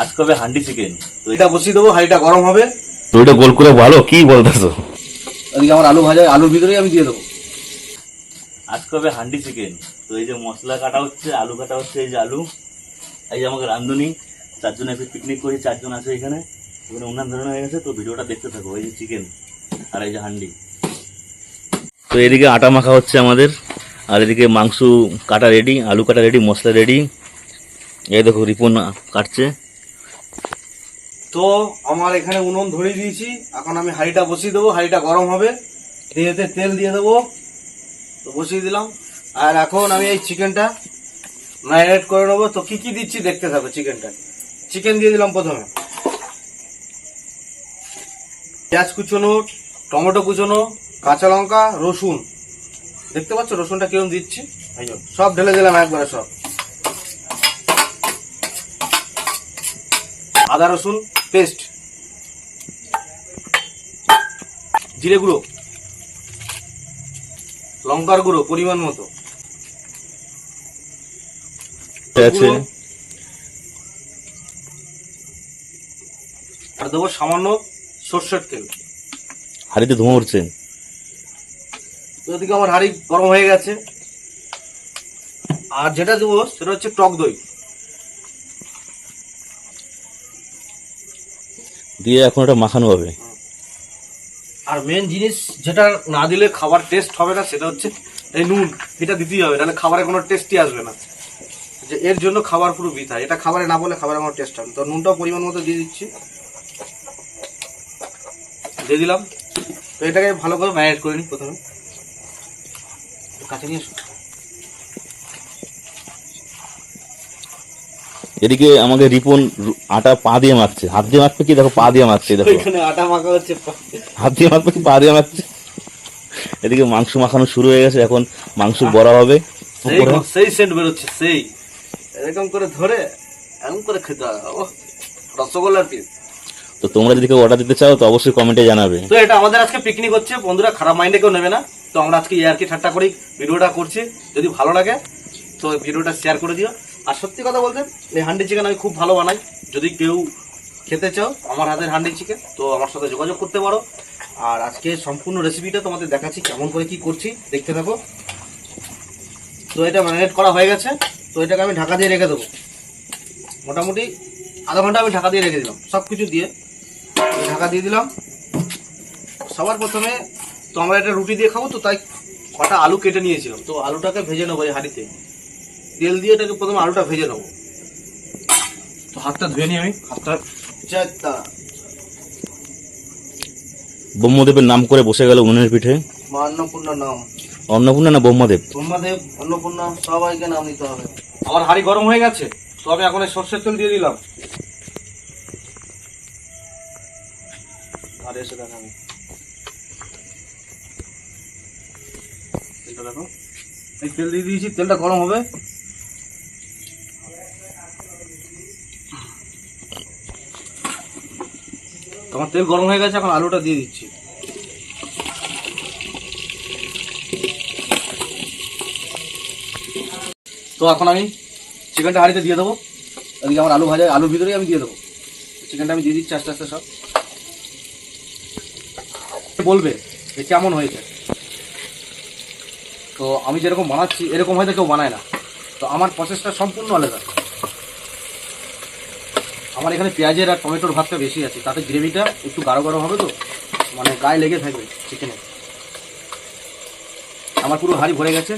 আজকে হবে হান্ডি চিকেন। তো এটা বসিয়ে দেবো হাঁড়িটা গরম হবে। তো ওইটা গোল করে ভালো কি বলতেছো? ওদিকে আমার আলু ভাজা আলুর ভিতরেই আমি দিয়ে দেবো। আজকে হবে হান্ডি চিকেন। তো এই যে মশলা কাটা হচ্ছে আলু কাটা হচ্ছে এই যে আলু। এই যে আমাকে রান্ধুনি চারজন একটু পিকনিক করি চারজন আছে এখানে। ওখানে উনান ধরানো হয়ে গেছে তো ভিডিওটা দেখতে থাকো এই যে চিকেন আর এই যে হান্ডি। তো এদিকে আটা মাখা হচ্ছে আমাদের আর এদিকে মাংস কাটা রেডি আলু কাটা রেডি মশলা রেডি এই দেখো রিপন কাটছে। তো আমার এখানে উনুন ধরিয়ে দিয়েছি। এখন আমি হাঁড়িটা বসিয়ে দেবো। হাঁড়িটা গরম হবে। দিয়েতে তেল দিয়ে দেবো। তো বসিয়ে দিলাম। আর এখন আমি এই চিকেনটা ম্যারিনেট করে নেব। তো কী কী দিচ্ছি দেখতে থাকো চিকেনটা। চিকেন দিয়ে দিলাম প্রথমে। পেঁয়াজ কুচোনো, টমেটো কুচোনো, কাঁচা লঙ্কা, রসুন। দেখতে পাচ্ছ রসুনটা কীরকম দিচ্ছি? সব ঢেলে দিলাম একবারে সব। আদা রসুন পেস্ট জিরে গুঁড়ো লঙ্কার গুঁড়ো পরিমাণ মতো। আছে। আর দেবো সামান্য সর্ষের তেল। হাড়িতে ধোঁয়া উঠছে। ওদিকে আমার হাঁড়ি গরম হয়ে গেছে। আর যেটা দেবো সেটা হচ্ছে টক দই। দিয়ে এখন ওটা মাখানো হবে। আর মেন জিনিস যেটা না দিলে খাবার টেস্ট হবে না, সেটা হচ্ছে এই নুন। এটা দিতেই হবে, তাহলে খাবারে কোনো টেস্টই আসবে না। যে এর জন্য খাবার পুরো বৃথা। এটা খাবারে না বলে খাবারে কোনো টেস্ট হবে তো নুনটাও পরিমাণ মতো দিয়ে দিচ্ছি। দিয়ে দিলাম। তো এটাকে ভালো করে ম্যারিনেট করে নিই প্রথমে। কাছে নিয়ে এদিকে আমাকে রিপন আটা পা দিয়ে মারছে। হাত দিয়ে মাখবে কি? দেখো পা দিয়ে মারছে দেখো। এখানে আটা মাখা হচ্ছে হাত দিয়ে মাখবে কি পা দিয়ে মারছে। এদিকে মাংস মাখানো শুরু হয়ে গেছে এখন মাংস বড়া হবে। সেই সেন্ট বেরোচ্ছে সেই। এরকম করে ধরে এরকম করে খেতে হবে রসগোল্লার পিস তো তোমরা যদি কেউ অর্ডার দিতে চাও তো অবশ্যই কমেন্টে জানাবে। তো এটা আমাদের আজকে পিকনিক হচ্ছে বন্ধুরা খারাপ মাইন্ডে কেউ নেবে না। তো আমরা আজকে ইয়ারকি ঠাট্টা করেই ভিডিওটা করছি। যদি ভালো লাগে তো ভিডিওটা শেয়ার করে দিও। আর সত্যি কথা বলতে, এই হান্ডি চিকেন আমি খুব ভালো বানাই। যদি কেউ খেতে চাও, আমার হাতের হান্ডি চিকেন তো আমার সাথে যোগাযোগ করতে পারো। আর আজকে সম্পূর্ণ রেসিপিটা তোমাদের দেখাচ্ছি, কেমন করে কি করছি, দেখতে থাকো। তো এটা ম্যারিনেট করা হয়ে গেছে, তো এটাকে আমি ঢাকা দিয়ে রেখে দেবো। মোটামুটি আধা ঘণ্টা আমি ঢাকা দিয়ে রেখে দিলাম সব কিছু দিয়ে ঢাকা দিয়ে দিলাম। সবার প্রথমে তো আমরা এটা রুটি দিয়ে খাব, তো তাই কটা আলু কেটে নিয়েছিলাম, তো আলুটাকে ভেজে নেব এই হাঁড়িতে। তেল দিয়ে এটাকে প্রথমে আলুটা ভেজে নেব। তো হাতটা ধুয়ে নিই আমি হাতটা। চারটা ব্রহ্মদেবের নাম করে বসে গেল উনুনের পিঠে। মা অন্নপূর্ণা নাম। অন্নপূর্ণা না ব্রহ্মদেব? ব্রহ্মাদেব অন্নপূর্ণা সবাইকে নাম নিতে হবে। আমার হাঁড়ি গরম হয়ে গেছে তো আমি এখন সর্ষের তেল দিয়ে দিলাম। আর এসে দেখো আমি। তেলটা দেখো। এই তেল দিয়ে দিয়েছি তেলটা গরম হবে। তোমার তেল গরম হয়ে গেছে, এখন আলুটা দিয়ে দিচ্ছি। তো এখন আমি চিকেনটা হাঁড়িতে দিয়ে দেবো। এদিকে আমার আলু ভাজা, আলুর ভিতরেই আমি দিয়ে দেবো। চিকেনটা আমি দিয়ে দিচ্ছি আস্তে আস্তে সব। বলবে যে কেমন হয়েছে? তো আমি যেরকম বানাচ্ছি, এরকম হয়তো কেউ বানায় না। তো আমার প্রসেসটা সম্পূর্ণ আলাদা। আমার এখানে পেঁয়াজের আর টমেটোর ভাতটা বেশি আছে। তাতে গ্রেভিটা একটু গাঢ় গাঢ় হবে তো মানে গায়ে লেগে থাকবে চিকেনে। আমার পুরো হাঁড়ি ভরে গেছে।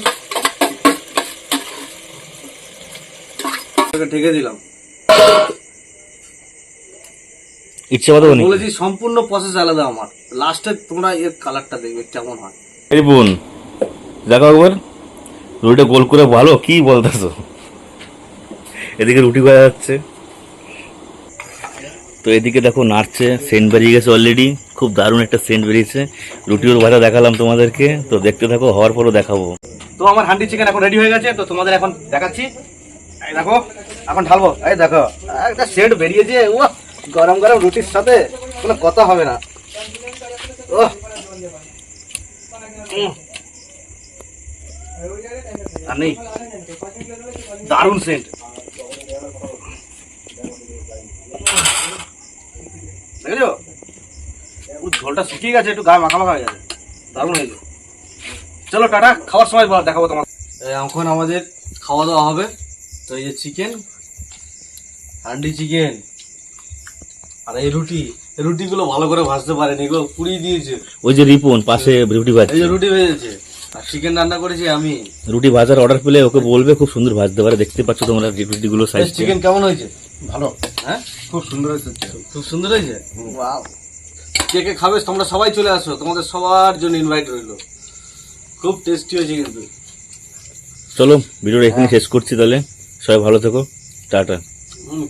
ঢেকে দিলাম। ইচ্ছে মতো বলেছি সম্পূর্ণ প্রসেস আলাদা আমার। লাস্টে তোমরা এর কালারটা দেখবে কেমন হয়। রিপন দেখো একবার রুটিটা গোল করে ভালো কি বলতেছো? এদিকে রুটি করা যাচ্ছে তো এদিকে দেখো নাড়ছে সেন্ট বেরিয়ে গেছে অলরেডি খুব দারুণ একটা সেন্ট বেরিয়েছে। রুটির ভাজা দেখালাম তোমাদেরকে। তো দেখতে থাকো, হওয়ার পরও দেখাবো। তো আমার হান্ডি চিকেন এখন রেডি হয়ে গেছে, তো তোমাদের এখন দেখাচ্ছি। দেখো, এখন ঢালবো। এই দেখো, একটা সেট বেরিয়েছে ও গরম গরম রুটির সাথে, কোনো কথা হবে না। ও দারুণ সেন্ট দেখেছ ঝোলটা শুকিয়ে গেছে একটু গায়ে মাখা মাখা হয়ে গেছে। দারুণ হয়েছে। চলো টাটা খাওয়ার সময় বল- দেখাবো তোমার এখন আমাদের খাওয়া দাওয়া হবে। তো এই যে চিকেন হান্ডি চিকেন আর এই রুটি। রুটিগুলো ভালো করে ভাজতে পারেনি এগুলো পুড়িয়ে দিয়েছে। ওই যে রিপন পাশে রুটি এই যে রুটি ভেজেছে। আর চিকেন রান্না করেছি আমি। রুটি ভাজার অর্ডার পেলে ওকে বলবে খুব সুন্দর ভাজতে পারে। দেখতে পাচ্ছ তোমরা রুটিগুলো সাইজ চিকেন কেমন হয়েছে? ভালো। হ্যাঁ? খুব সুন্দর হয়েছে খুব সুন্দর হয়েছে? Wow. কে কে খাবে? তোমরা সবাই চলে আসো। তোমাদের সবার জন্য ইনভাইট রইল। খুব টেস্টি হয়েছে কিন্তু। চলো ভিডিওটা এখানে শেষ করছি তাহলে। সবাই ভালো থেকো। টাটা। হুম।